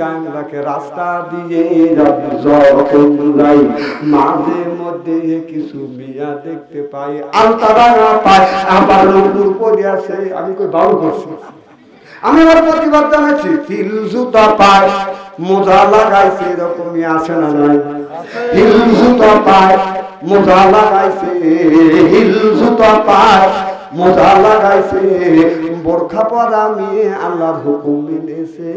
গাঙ্গাকে রাস্তা দিয়ে যখন যাই মাঝে মধ্যে কিছু মিয়া দেখতে পাই। আলতারা পাই। আবার নতুন পড়ে আছে। আমি কই বাবু করছি আমি আমার প্রতিবাদ জানাচ্ছি হিল জুতা পায়। মোজা লাগাইছে, এরকমই আছে না নাই? হিল জুতা পায়। মোজা লাগাইছে হিল জুতা পায়। মোজা লাগাইছে। বোরখা পরা মেয়ে আল্লাহর হুকুম মিলেছে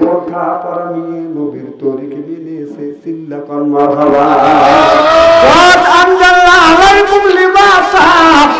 বোরখা পরা মেয়ে নবীর তরিকে মিলেছে চিল্লা কর মারহাবা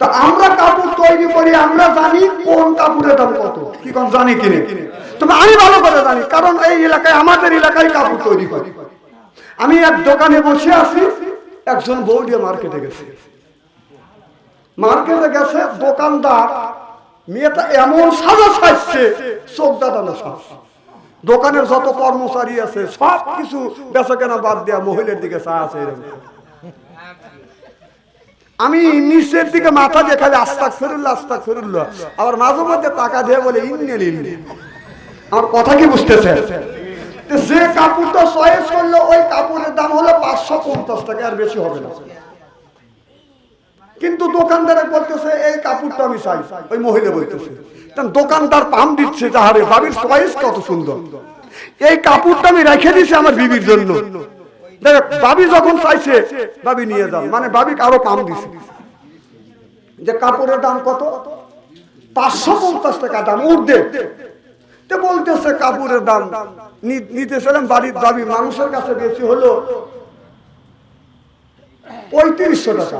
তা আমরা কাপড় তৈরি করি, আমরা জানি কোন কাপড়ের দাম কত। কি কোন জানি কিনে তবে আমি ভালো করে জানি, কারণ এই এলাকায়, আমাদের এলাকায় কাপড় তৈরি করি আমি এক দোকানে বসে আছি, একজন বউ দিয়ে মার্কেটে গেছে। মার্কেটে গেছে, দোকানদার, মেয়েটা এমন সাজা সাজছে, চোখ দাঁড়ানো সাজ দোকানের যত কর্মচারী আছে সব কিছু বেচা কেনা বাদ দেওয়া মহিলার দিকে চা আছে আমি নিচের দিকে মাথা দিয়ে খালি আস্তাক ফেরুল্লা আস্তাক ফেরুল্লা আবার মাঝে মধ্যে টাকা দিয়ে বলে, ইন্নে আমার কথা কি বুঝতেছে যে কাপড়টা চয়েস করল, ওই কাপড়ের দাম হলো পাঁচশো পঞ্চাশ টাকা, আর বেশি হবে না। কিন্তু দোকানদারে বলতেছে, এই কাপড়টা আমি চাই। ওই মহিলা বলতেছে দোকানদার পাম দিচ্ছে, যাহারে বাবির চয়েস কত সুন্দর। এই কাপড়টা আমি রেখে দিছি আমার বিবির জন্য। দেখ, বাবি যখন চাইছে বাবি নিয়ে যান। মানে বাবি আরও পাম দিছে। যে কাপড়ের দাম কত? পাঁচশো পঞ্চাশ টাকা দাম উর্ধে তো বলতেছে কাপড়ের দাম। নিতেছিলাম বাড়ির দাবি মানুষের কাছে বেশি হলো পঁয়ত্রিশশো টাকা।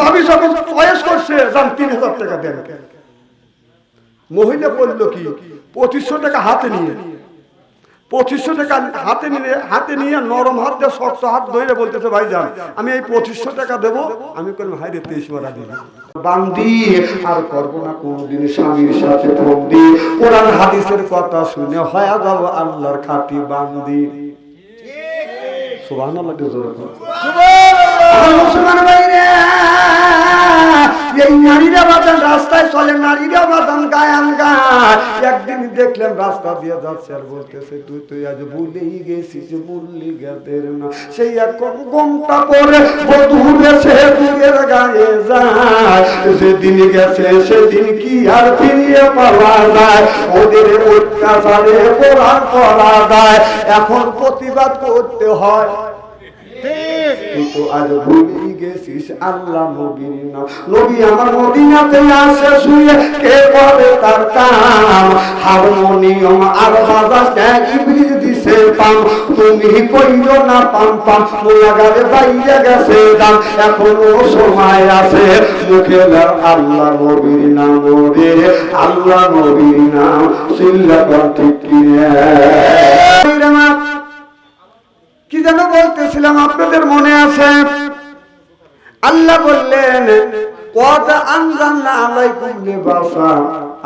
ভাবি যখন বয়স করছে দাম তিন হাজার টাকা দেন। মহিলা বলল কি পঁচিশশো টাকা হাতে নিয়ে। পঁচিশশো টাকা হাতে নিয়ে হাতে নিয়ে নরম হাত দিয়ে শক্ত হাত ধরে বলতেছে ভাই যান আমি এই পঁচিশশো টাকা দেবো। আমি করলাম হাই রে, তেইশ মারা কথা শুনে করো। নারীরা রাস্তায় চলে, নারীরা বাদান গায় একদিন দেখলাম রাস্তা দিয়ে যাচ্ছে আর বলতেছে, তুই তুই আজ ভুলেই গেছিস, ভুললি গেদের না। সেই এক ঘণ্টা পরে গায়ে যায়। যেদিন গেছে সেদিন কি আর ফিরিয়ে পাওয়া যায়? ওদের অত্যাচারে করা এখন প্রতিবাদ করতে হয়। তুই তো আজ ভুলেই গেছিস আল্লাহ নবীর নাম। নবী আমার মদিনাতে আসে শুয়ে, কে করে তার কাম? হারমোনিয়াম আর বাজাতে ইবলিস দিছে পাম। তুমি কইলো না পাম পাম, মোলাগারে বাইরে গেছে দাম এখনও সময় আছে, মুখে আল্লাহ নবীর নাম রে। আল্লাহ নবীর নাম সিল্লা ঠিক কি রে কি যেন বলতেছিলাম, আপনাদের মনে আছে? আল্লাহ বললেন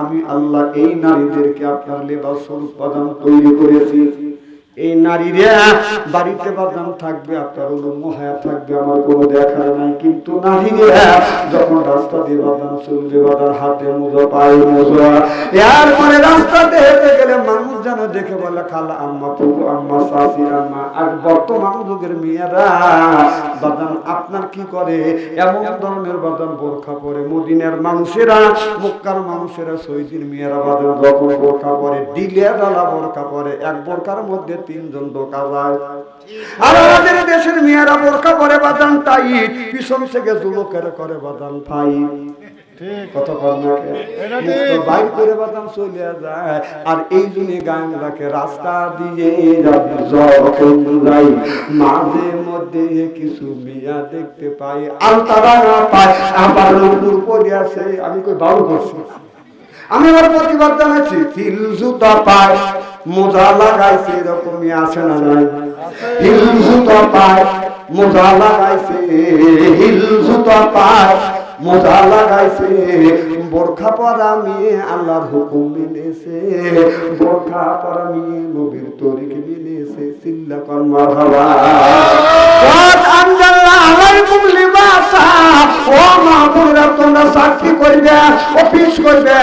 আমি আল্লাহ এই নারীদেরকে আপনার লেবাস উৎপাদন তৈরি করেছি। এই নারীরা বাড়িতে বাদাম থাকবে, আপনার উলম্ব হায়া থাকবে, আমার কোনো দেখার নাই। কিন্তু নারীরা যখন রাস্তা দিয়ে বাদাম চলবে বাদার হাতে মুজো, পায়ে মুজো এরপরে রাস্তাতে হেঁটে গেলে মানুষ যেন দেখে বলে, খালা, আম্মা পুকু আম্মা শাশি আম্মা আর বর্তমান যুগের মেয়েরা বাদাম আপনার কি করে? এমন ধরনের বাদাম বোরখা পরে মদিনার মানুষেরা, মক্কার মানুষেরা সৈদিন মেয়েরা বাদাম যখন বোরখা পরে ডিলে ডালা বোরখা পরে, এক বোরখার মধ্যে তিনজন যায় আর আমাদের দেশের মেয়েরা বোরখা পরে বাদাম টাইট পিছন থেকে যুবকের করে করে বাদাম চলে যায় আর এই জন্য রাস্তা দিয়ে যাই মাঝে মধ্যে কিছু মিয়া দেখতে পাই আবার নতুন পড়ে আছে আমি কই বাবু করছি আমি আমার পরিবর্তন আছি তিল জুতা পায়, মোজা লাগাইছে, এরকমই আছে না নাই? তিল জুতা পায়, মোজা লাগাইছে হিল জুতা পায়, মোজা লাগাইছে। বোরখা পরা মেয়ে আল্লাহর হুকুম মেনেছে বোরখা পরা মেয়ে নবীর তরিক মেনেছে চিল্লা কর্মা ভাবা আলাইকুম লিবাসা ও সাক্ষী করবে, অফিস করবে,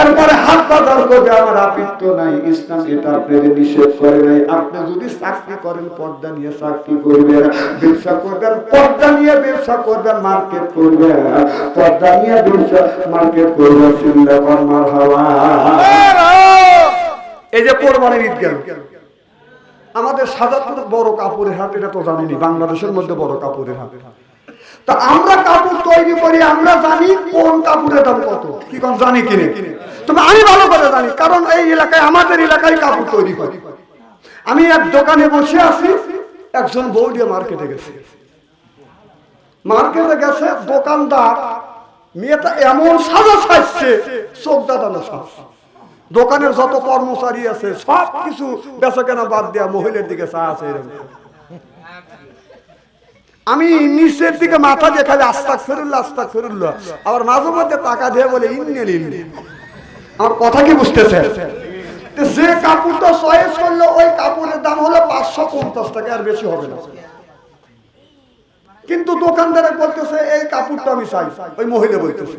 এরপরে হাত পাতার করবে আমার আপিত্য নাই। ইসলাম এটা আপনাদের নিষেধ করে নাই। আপনি যদি চাকরি করেন, পর্দা নিয়ে চাকরি করবেন, ব্যবসা করবেন, পর্দা নিয়ে ব্যবসা করবেন, মার্কেট করবেন, পর্দা নিয়ে ব্যবসা, মার্কেট করবেন, চিন্তা কর্মার হাওয়া। এই যে কোরবানির ঈদ গেল। আমাদের সাধারণত বড় কাপড়ের হাট, এটা তো জানিনি বাংলাদেশের মধ্যে বড় কাপড়ের হাট। তা আমরা কাপড় তৈরি করি, আমরা জানি কোন কাপড়ের দাম কত। কি কম জানি কিনে তবে আমি ভালো করে জানি, কারণ এই এলাকায়, আমাদের এলাকায় কাপড় তৈরি করি আমি এক দোকানে বসে আছি, একজন বৌদিয়া মার্কেটে গেছে। মার্কেটে গেছে, দোকানদার, মেয়েটা এমন সাজা সাজছে, চোখ দাদানো সাজ। দোকানের যত কর্মচারী আছে সব কিছু বেচা কেনা বাদ দেওয়া মহিলার দিকে চা আছে এরকম। আমি নিচের দিকে মাথা দিয়ে খালি আস্তাক ফেরুল্লা আস্তাক ফেরুল্লা আবার মাঝে মধ্যে টাকা দিয়ে বলে ইন্ডিয়ান ইন্ডিয়ান আমার কথা কি বুঝতেছে যে কাপড়টা চয়েস করল, ওই কাপড়ের দাম হলো পাঁচশো পঞ্চাশ টাকা, আর বেশি হবে না। কিন্তু দোকানদারে বলতেছে, এই কাপড়টা আমি চাই। ওই মহিলা বলতেছে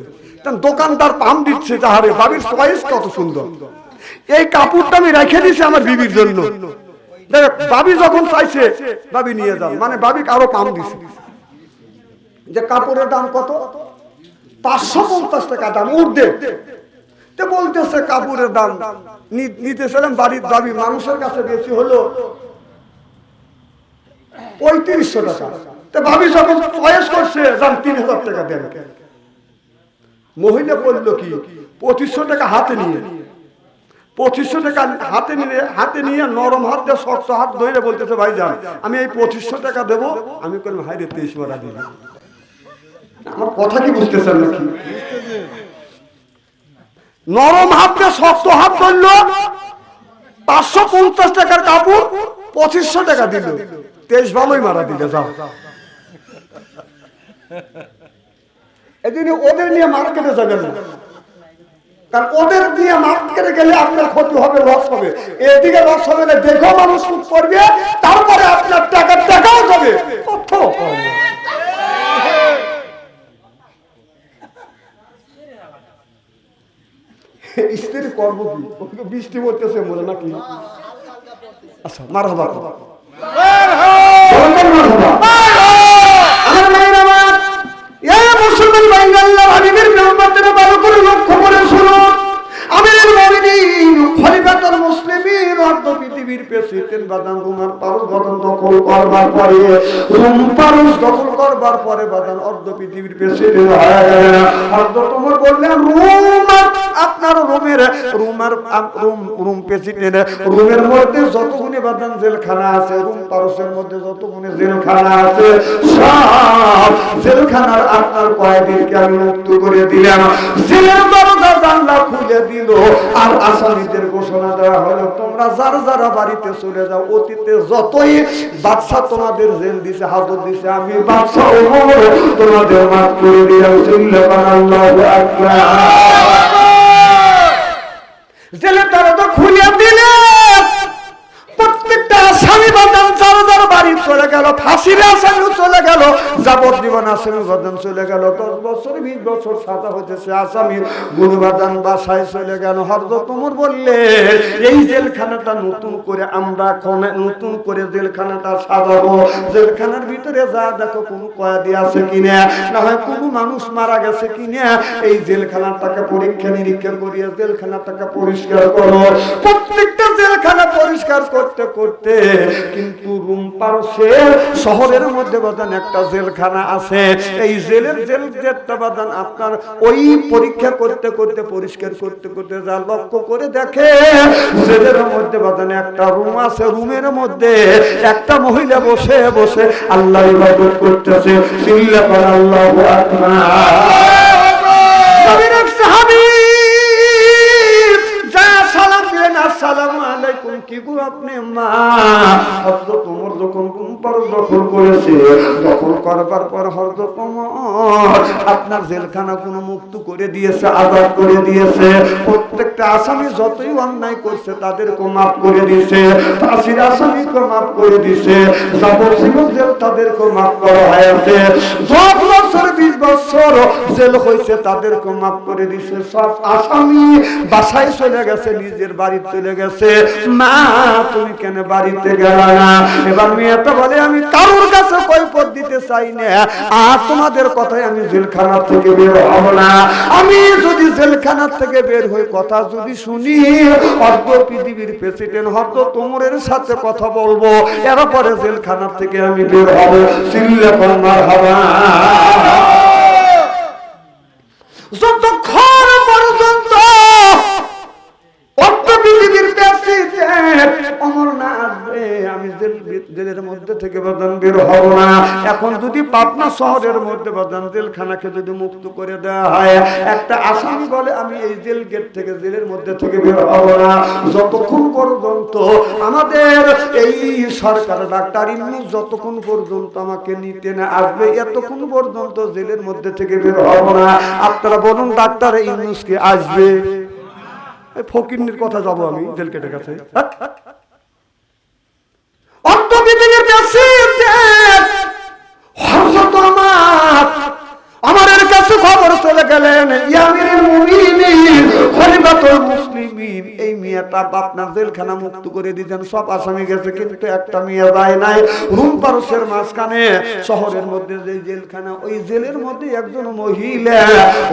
দোকানদার পাম দিচ্ছে, যাহারে বাবির চয়েস কত সুন্দর। এই কাপড়টা আমি রেখে দিছি আমার বিবির জন্য। বাবি যখন চাইছে, বাবি নিয়ে যান মানে বাবি পাম দিছে। যে কাপড়ের দাম কত? পাঁচশো পঞ্চাশ টাকা দাম বলতেছে কাপড়ের দাম। নিতেছিলাম বাড়ির দাবি, মানুষের কাছে বেশি হলো পঁয়ত্রিশশো টাকা। ভাবি যখন চয়েস করছে তিন হাজার টাকা দেন। মহিলা বলল কি, পঁচিশশো টাকা হাতে নিয়ে। পঁচিশশো টাকা হাতে নিয়ে হাতে নিয়ে নরম হাত দিয়ে শক্ত হাত ধরে বলতেছে ভাই যান আমি এই পঁচিশশো টাকা দেবো। আমি করলাম হাই রে, তেইশ মারা দিবি আমার কথা কি বুঝতেছেন নাকি? নরম হাত দিয়ে শক্ত হাত ধরলো, পাঁচশো পঞ্চাশ টাকার কাপড় পঁচিশশো টাকা দিল। তেইশ ভালোই মারা দিলে, যাও। এদিনে ওদের নিয়ে মার্কেটে যাবেন না। কারণ ওদের নিয়ে মার্কেটে গেলে আপনার ক্ষতি হবে লস হবে। এদিকে লস হবে না দেখো মানুষ সুদ করবে তারপরে আপনার টাকা টাকাও যাবে। অর্থ স্ত্রী কর্ম কি? ওকে বৃষ্টি পড়তেছে মনে নাকি? আচ্ছা মার হবা মুমিনিন খলিফাতুল অর্ধ পৃথিবীর প্রেসিডেন্ট বাদান রুমার পারস বাদান দখল করবার পরে, রুম পারস দখল করবার পরে বাদান অর্ধ পৃথিবীর প্রেসিডেন্ট অর্ধ তোমার বললেন, রুম আপনার রুমের, রুমার, রুম রুম প্রেসিডেন্ট রুমের মধ্যে যতগুলি বাদান জেলখানা আছে, রুম পারসের মধ্যে যতগুলি জেলখানা আছে, সব জেলখানার আপনার কয়েদিনকে আমি মুক্ত করে দিলাম। জেলের দরজা জানলা খুলে দিল, আর আসামিদের ঘোষণা দেওয়া হলো, তোমরা যারা যারা বাড়িতে চলে যাও, অতীতে যতই বাদশা তোমাদের জেল দিছে, হাজত দিছে, আমি বাদশা তোমাদের মাফ করে দিলাম আল্লাহু আকবার। জেলের তারা খুলে দিলে। চলে গেল ফাঁসির আসামি চলে গেল যাবজ্জীবন আসামি বাদাম চলে গেল, দশ বছর, বিশ বছর সাজা হয়েছে আসামি গুরুবাদান বাসায় চলে গেল। হরদ তোমর বললে, এই জেলখানাটা নতুন করে আমরা নতুন করে জেলখানাটা সাজাবো। জেলখানার ভিতরে যা দেখো, কোনো কয়াদি আছে কিনা? না হয় কোনো মানুষ মারা গেছে কিনা? এই জেলখানাটাকে পরীক্ষা নিরীক্ষা করিয়ে জেলখানাটাকে পরিষ্কার করো। প্রত্যেকটা জেলখানা পরিষ্কার করতে করতে কিন্তু রুম পারসের শহরের মধ্যে বাদান একটা জেলখানা আছে। এই জেলের জেল জেলটা বাদান আপনার ওই পরীক্ষা করতে করতে পরিষ্কার করতে করতে যা লক্ষ্য করে দেখে জেলের মধ্যে বাদান একটা রুম আছে। রুমের মধ্যে একটা মহিলা বসে বসে আল্লাহ ইবাদত করতেছে। চিল্লা করে আকবার। কি গো আপনি, মা? যখন কোন পর দখল করেছে, দখল করবার পর আপনার জেলখানা কোনো মুক্ত করে দিয়েছে, আজাদ করে দিয়েছে। প্রত্যেকটা আসামি যতই অন্যায় করছে, তাদেরকে মাফ করে দিয়েছে। ফাঁসির আসামিকে মাফ করে দিয়েছে। যাবজ্জীবন জেল তাদেরকে মাফ করা হয়েছে। দশ বছর, বিশ বছর জেল হয়েছে, তাদেরকে মাফ করে সব আসামি বাসায় চলে গেছে, নিজের বাড়ি চলে গেছে। মা তুমি কেন বাড়িতে গেল না? এবার মেয়েটা বলে, আমি কারোর কাছে দিতে চাই না। আর তোমাদের কথাই আমি জেলখানা থেকে বের হব না। আমি যদি জেলখানা থেকে বের হই, কথা যদি শুনি, অর্ধ পৃথিবীর প্রেসিডেন্ট হয়ত তোমরের সাথে কথা বলব। এরপরে জেলখানা থেকে আমি বের হব। হবা যতক্ষণ জেলের মধ্যে থেকে বাদান বের হব না। এখন যদি পাবনা শহরের মধ্যে বাদান জেলখানাকে যদি মুক্ত করে দেওয়া হয়, একটা আসামি বলে আমি এই জেল গেট থেকে জেলের মধ্যে থেকে বের হব না। যতক্ষণ পর্যন্ত আমাদের এই সরকার ডাক্তার ইন্নুস যতক্ষণ পর্যন্ত আমাকে নিতে না আসবে, এতক্ষণ পর্যন্ত জেলের মধ্যে থেকে বের হব না। আপনারা বলুন, ডাক্তার ইন্নুস কে আসবে? ফকিরনির কথা যাব আমি জেল কেটে গেছে অর্থবিধির প্রেসিডেন্ট হযরত আমার আমাদের কাছে খবর চলে গেলেন ইয়ামিনুল মুমিনিন খলিফাতুল মুসলিমিন এই মেয়েটা আপনার জেলখানা মুক্ত করে দিতেন সব আসামি গেছে, কিন্তু একটা মেয়ে যায় নাই। রুম পারসের মাঝখানে, শহরের মধ্যে যে জেলখানা, ওই জেলের মধ্যে একজন মহিলা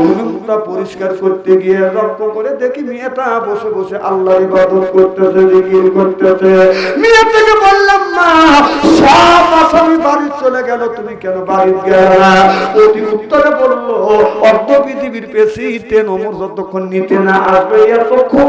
রুমটা পরিষ্কার করতে গিয়ে লক্ষ্য করে দেখি মেয়েটা বসে বসে আল্লাহর ইবাদত করতেছে, জিকির করতেছে। মেয়েটাকে বললাম, মা, সব আসামি বাড়ি চলে গেল, তুমি কেন বাড়ি গেল অতি উত্তরে বলল, অর্ধ পৃথিবীর প্রেসিডেন্ট ওমর যতক্ষণ নিতে না আসবে, এতক্ষণ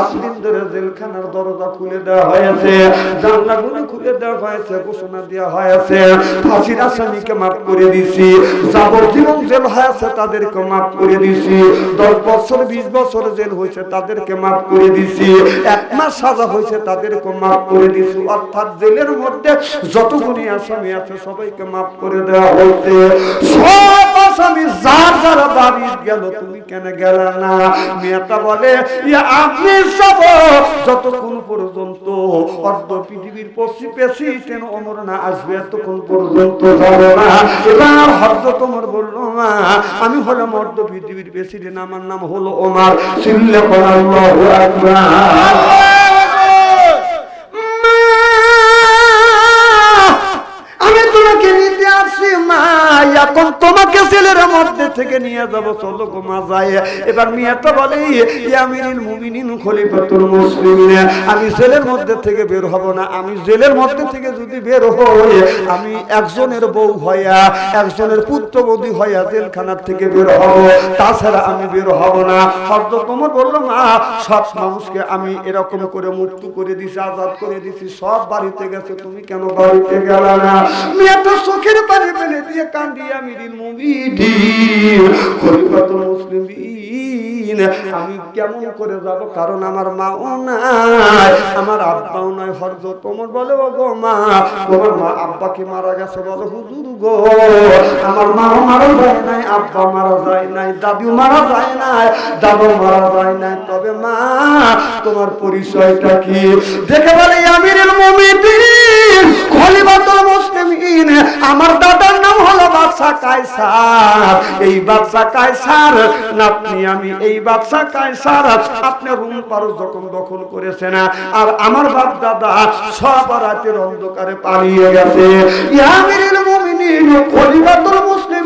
জেলখানার দরজা খুলে দেওয়া হয়েছে জানলাগুলো খুলে দেওয়া হয়েছে ঘোষণা দেওয়া হয়েছে ফাঁসির আসামিকে মাফ করে দিছি, যাবজ্জীবন জেল হয়েছে তাদেরকে মাফ করে দিছি। দশ বছর, বিশ বছর জেল হয়েছে, তাদেরকে মাফ করে দিছি। এক মাস সাজা হয়েছে, তাদেরকে মাফ করে দিছি। অর্থাৎ জেলের মধ্যে যতগুলি আসামি আছে, সবাইকে মাফ করে দেওয়া হয়েছে। সব আসামি, যার যারা বাড়ি গেল, তুমি কেন গেল না? মেয়েটা বলে আপনি সব যতক্ষণ পর্যন্ত অর্ধ পৃথিবীর পশ্চিম প্রেসিডেন্ট অমর না আসবে, এতক্ষণ পর্যন্ত আমি হলাম অর্ধ পৃথিবীর প্রেসিডেন্ট আমার নাম হলো ওমার। সিল্লে পড়ালো আকবার। মধ্যে থেকে নিয়ে যাব, চলো যায় এবার মেয়েটা বলে মুমিনিন, খলিফাতুল মুসলিমিন। আমি জেলের মধ্যে থেকে বের হব না। আমি জেলের মধ্যে থেকে যদি বের হই, আমি একজনের বউ হইয়া, একজনের পুত্রবধূ হইয়া জেলখানার থেকে বের হব। তাছাড়া আমি বের হব না। হয়তো তোমার মা সব মানুষকে আমি এরকম করে মুক্ত করে দিছি, আজাদ করে দিছি, সব বাড়িতে গেছে, তুমি কেন বাড়িতে গেল না? মেয়েটা চোখের পানি ফেলে দিয়ে কান্দি আমি দিন মুমিদি আমি কেমন করে যাব? কারণ আমার মাও নাই, আমার আব্বাও নাই। হরজ, তোমার বলে ও গো মা, তোমার মা আব্বাকে মারা গেছে বলো হুজুর গো? আমার মাও মারা যায় নাই, আব্বা মারা যায় নাই, দাদু মারা যায় নাই, দাদু মারা যায় নাই। তবে মা, তোমার পরিচয়টা কি? দেখে বলে, আমিরুল মুমিনিন আমার দাদার নাম হলো বাদশা কায়সার। এই বাদশা কায়সার নাতনি আমি, এই বাদশা কায়সার, আপনি রুম যখন দখল করেছেন। আর আমার বাপ দাদা সব রাতের অন্ধকারে পালিয়ে গেছে। ইয়ামিরুল মুমিনিন, খলিফাতুল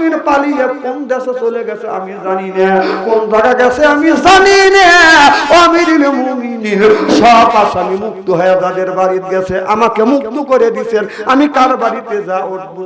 মুসলিমিন পালিয়ে কোন দেশে চলে গেছে আমি জানি না। কোন জায়গা গেছে আমি জানি না। মুমিনিন সব আসামি মুক্ত হয়ে যাদের বাড়িতে গেছে, আমাকে মুক্ত করে দিছেন আমি কার বাড়িতে যা উঠবো?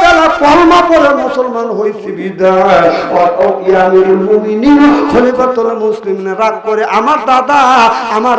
মুসলিমিন রাগ করে আমার দাদা আমার